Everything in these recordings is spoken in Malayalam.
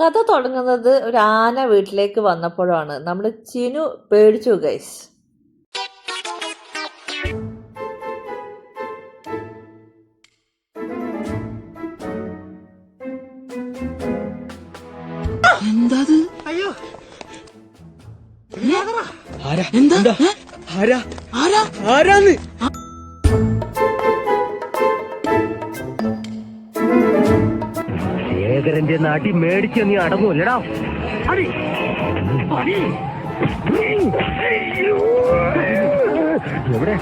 കഥ തുടങ്ങുന്നത് ഒരു ആന വീട്ടിലേക്ക് വന്നപ്പോഴാണ്. നമ്മൾ ചിനു പേടിച്ചു ഗൈസ് എന്താ അയ്യോ. ആരാ? എന്താ? ആരാ? ആരാ? ആരാന്ന്? ശേഖരന്റെ നാട്ടി മേടിച്ച് നീ അടങ്ങൂല്ലടാ. അടി. അടി. എവിടെ.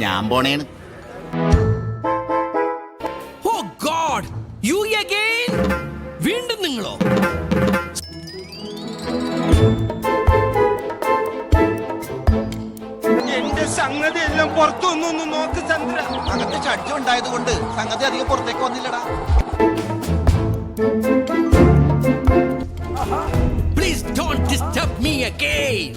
ഞാൻ പോണേണ്. ഓ ഗോഡ് യു അഗൈൻ സംഗതി എല്ലാം പുറത്തു വന്നൊന്ന് നോക്ക് ചന്ദ്ര. അകത്ത് ചടിച്ചുണ്ടായത് കൊണ്ട് സംഗതി അധികം പുറത്തേക്ക് വന്നില്ലടാ. Please don't disturb me again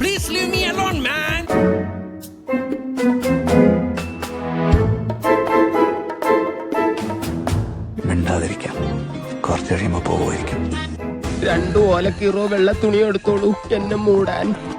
please leave me alone man മിണ്ടാതിരിക്കാം. കുറച്ച് കഴിയുമ്പോൾ പോവുമായിരിക്കും. രണ്ടു ഓലക്കീറോ വെള്ള തുണി എടുത്തോളൂ. എന്നെ മൂടാൻ.